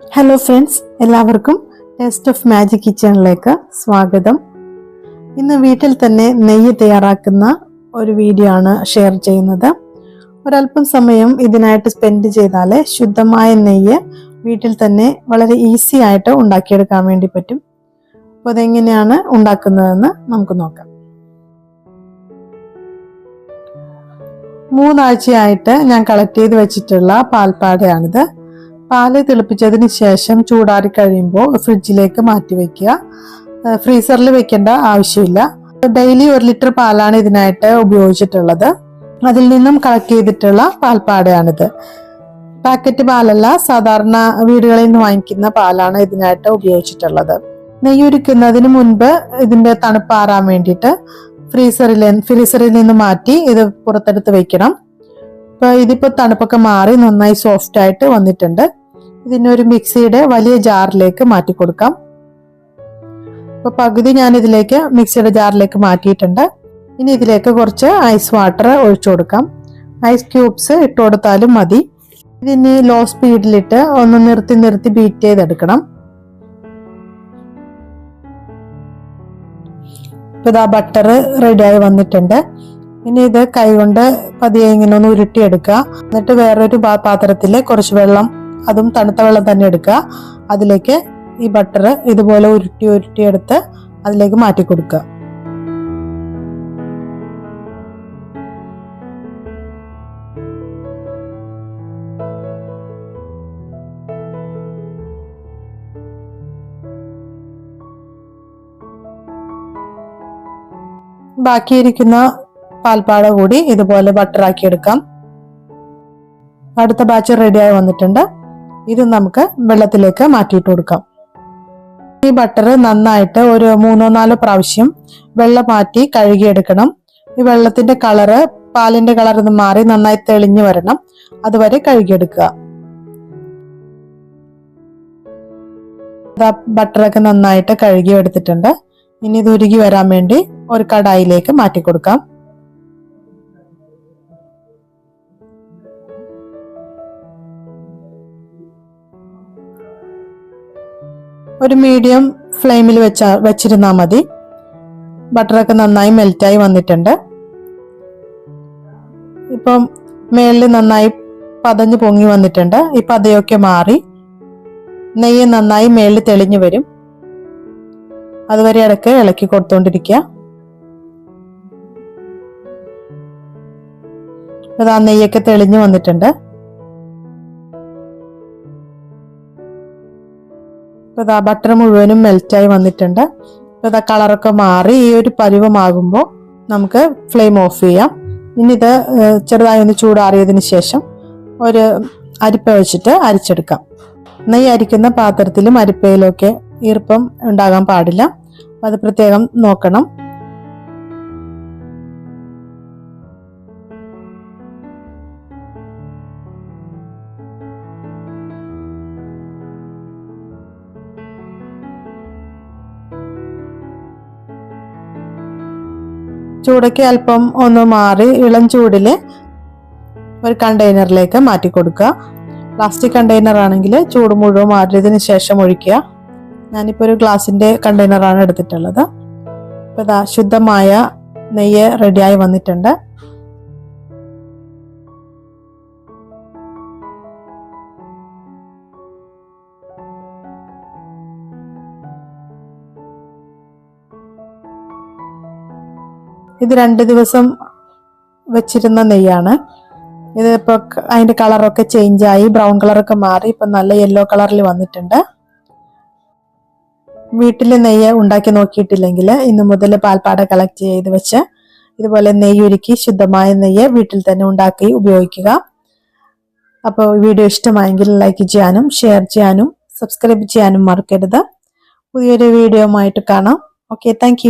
Hello friends എല്ലാവർക്കും taste of magic കിച്ചണിലേക്ക് സ്വാഗതം. ഇന്ന് വീട്ടിൽ തന്നെ നെയ്യ് തയ്യാറാക്കുന്ന ഒരു വീഡിയോ ആണ് ഷെയർ ചെയ്യുന്നത്. ഒരല്പം സമയം ഇതിനായിട്ട് സ്പെൻഡ് ചെയ്താൽ ശുദ്ധമായ നെയ്യ് വീട്ടിൽ തന്നെ വളരെ ഈസി ആയിട്ട് ഉണ്ടാക്കിയെടുക്കാൻ വേണ്ടി പറ്റും. അപ്പോൾ അതെങ്ങനെയാണ് ഉണ്ടാക്കുന്നതെന്ന് നമുക്ക് നോക്കാം. മൂന്നാഴ്ചയായിട്ട് ഞാൻ കളക്ട് ചെയ്ത് വെച്ചിട്ടുള്ള പാൽപ്പാടയാണിത്. പാൽ തിളപ്പിച്ചതിന് ശേഷം ചൂടാറി കഴിയുമ്പോൾ ഫ്രിഡ്ജിലേക്ക് മാറ്റി വെക്കുക. ഫ്രീസറിൽ വെക്കേണ്ട ആവശ്യമില്ല. ഡെയിലി ഒരു ലിറ്റർ പാലാണ് ഇതിനായിട്ട് ഉപയോഗിച്ചിട്ടുള്ളത്. അതിൽ നിന്നും കളക്ട് ചെയ്തിട്ടുള്ള പാൽപ്പാടയാണിത്. പാക്കറ്റ് പാലല്ല സാധാരണ വീടുകളിൽ നിന്ന് വാങ്ങിക്കുന്ന പാലാണ് ഇതിനായിട്ട് ഉപയോഗിച്ചിട്ടുള്ളത്. നെയ്യൊരുക്കുന്നതിന് മുൻപ് ഇതിന്റെ തണുപ്പാറാൻ വേണ്ടിയിട്ട് ഫ്രീസറിൽ ഫ്രീസറിൽ നിന്ന് മാറ്റി ഇത് പുറത്തെടുത്ത് വെക്കണം. ഇപ്പൊ ഇതിപ്പോ തണുപ്പൊക്കെ മാറി നന്നായി സോഫ്റ്റ് ആയിട്ട് വന്നിട്ടുണ്ട്. ഇതിനൊരു മിക്സിയുടെ വലിയ ജാറിലേക്ക് മാറ്റി കൊടുക്കാം. ഇപ്പൊ പകുതി ഞാൻ ഇതിലേക്ക് മിക്സിയുടെ ജാറിലേക്ക് മാറ്റിയിട്ടുണ്ട്. ഇനി ഇതിലേക്ക് കുറച്ച് ഐസ് വാട്ടർ ഒഴിച്ചു കൊടുക്കാം. ഐസ് ക്യൂബ്സ് ഇട്ട് കൊടുത്താലും മതി. ഇതിന് ലോ സ്പീഡിലിട്ട് ഒന്ന് നിർത്തി നിർത്തി ബീറ്റ് ചെയ്തെടുക്കണം. ഇപ്പൊ ഇതാ ബട്ടർ റെഡിയായി വന്നിട്ടുണ്ട്. ഇനി ഇത് കൈകൊണ്ട് പതിയെ ഇങ്ങനെ ഒന്ന് ഉരുട്ടിയെടുക്കുക എന്നിട്ട് വേറൊരു പാത്രത്തിൽ കുറച്ച് വെള്ളം അതും തണുത്ത വെള്ളം തന്നെ എടുക്കുക. അതിലേക്ക് ഈ ബട്ടർ ഇതുപോലെ ഉരുട്ടി ഉരുട്ടിയെടുത്ത് അതിലേക്ക് മാറ്റി കൊടുക്കുക. ബാക്കിയിരിക്കുന്ന പാൽപ്പാട കൂടി ഇതുപോലെ ബട്ടറാക്കി എടുക്കാം. അടുത്ത ബാച്ച് റെഡിയായി വന്നിട്ടുണ്ട്. ഇത് നമുക്ക് വെള്ളത്തിലേക്ക് മാറ്റിയിട്ട് കൊടുക്കാം. ഈ ബട്ടർ നന്നായിട്ട് ഒരു മൂന്നോ നാലോ പ്രാവശ്യം വെള്ളം മാറ്റി കഴുകിയെടുക്കണം. ഈ വെള്ളത്തിന്റെ കളറ് പാലിന്റെ കളർ ഒന്ന് മാറി നന്നായി തെളിഞ്ഞു വരണം. അതുവരെ കഴുകിയെടുക്കുക. ബട്ടറൊക്കെ നന്നായിട്ട് കഴുകി എടുത്തിട്ടുണ്ട് ഇനി ഇത് ഉരുകി വരാൻ വേണ്ടി ഒരു കടായിലേക്ക് മാറ്റി കൊടുക്കാം ഒരു മീഡിയം ഫ്ലെയിമിൽ വെച്ച വെച്ചിരുന്നാൽ മതി. ബട്ടറൊക്കെ നന്നായി മെൽറ്റായി വന്നിട്ടുണ്ട്. ഇപ്പം മേളിൽ നന്നായി പതഞ്ഞ് പൊങ്ങി വന്നിട്ടുണ്ട്. ഈ പതയൊക്കെ മാറി. നെയ്യ് നന്നായി മേളിൽ തെളിഞ്ഞു വരും. അതുവരെ ഇടയ്ക്ക് ഇളക്കി കൊടുത്തോണ്ടിരിക്കുക. അതാ നെയ്യൊക്കെ തെളിഞ്ഞു വന്നിട്ടുണ്ട്. ഇപ്പൊ ആ ബട്ടർ മുഴുവനും മെൽറ്റായി വന്നിട്ടുണ്ട്. ഇപ്പൊ ഇതാ കളറൊക്കെ മാറി ഈ ഒരു പരുവമാകുമ്പോൾ നമുക്ക് ഫ്ലെയിം ഓഫ് ചെയ്യാം. ഇനി ഇത് ചെറുതായി ഒന്ന് ചൂടാറിയതിന് ശേഷം ഒരു അരിപ്പ വെച്ചിട്ട് അരിച്ചെടുക്കാം. നെയ്യ് അരിക്കുന്ന പാത്രത്തിലും അരിപ്പയിലും ഒക്കെ ഈർപ്പം ഉണ്ടാകാൻ പാടില്ല. അത് പ്രത്യേകം നോക്കണം. ചൂടൊക്കെ അല്പം ഒന്ന് മാറി ഇളം ചൂടിൽ ഒരു കണ്ടെയ്നറിലേക്ക് മാറ്റി കൊടുക്കുക. പ്ലാസ്റ്റിക് കണ്ടെയ്നർ ആണെങ്കിൽ ചൂട് മുഴുവൻ മാറിയതിന് ശേഷം ഒഴിക്കുക. ഞാനിപ്പോൾ ഒരു ഗ്ലാസിന്റെ കണ്ടെയ്നറാണ് എടുത്തിട്ടുള്ളത്. ഇപ്പോൾ ഇതാ ശുദ്ധമായ നെയ്യ് റെഡിയായി വന്നിട്ടുണ്ട്. ഇത് രണ്ട് ദിവസം വെച്ചിരുന്ന നെയ്യാണ്. ഇതിപ്പോൾ അതിന്റെ കളറൊക്കെ ആയി ബ്രൗൺ കളറൊക്കെ മാറി ഇപ്പം നല്ല യെല്ലോ കളറിൽ വന്നിട്ടുണ്ട്. വീട്ടിൽ നെയ്യ് ഉണ്ടാക്കി നോക്കിയിട്ടില്ലെങ്കിൽ ഇന്ന് മുതൽ പാൽപ്പാട കളക്ട് ചെയ്ത് വെച്ച് ഇതുപോലെ നെയ്യ് ഒരുക്കി ശുദ്ധമായ നെയ്യ് വീട്ടിൽ തന്നെ ഉണ്ടാക്കി ഉപയോഗിക്കുക. അപ്പോൾ വീഡിയോ ഇഷ്ടമായെങ്കിൽ ലൈക്ക് ചെയ്യാനും ഷെയർ ചെയ്യാനും സബ്സ്ക്രൈബ് ചെയ്യാനും മറക്കരുത്. പുതിയൊരു വീഡിയോ ആയിട്ട് കാണാം. Okay thank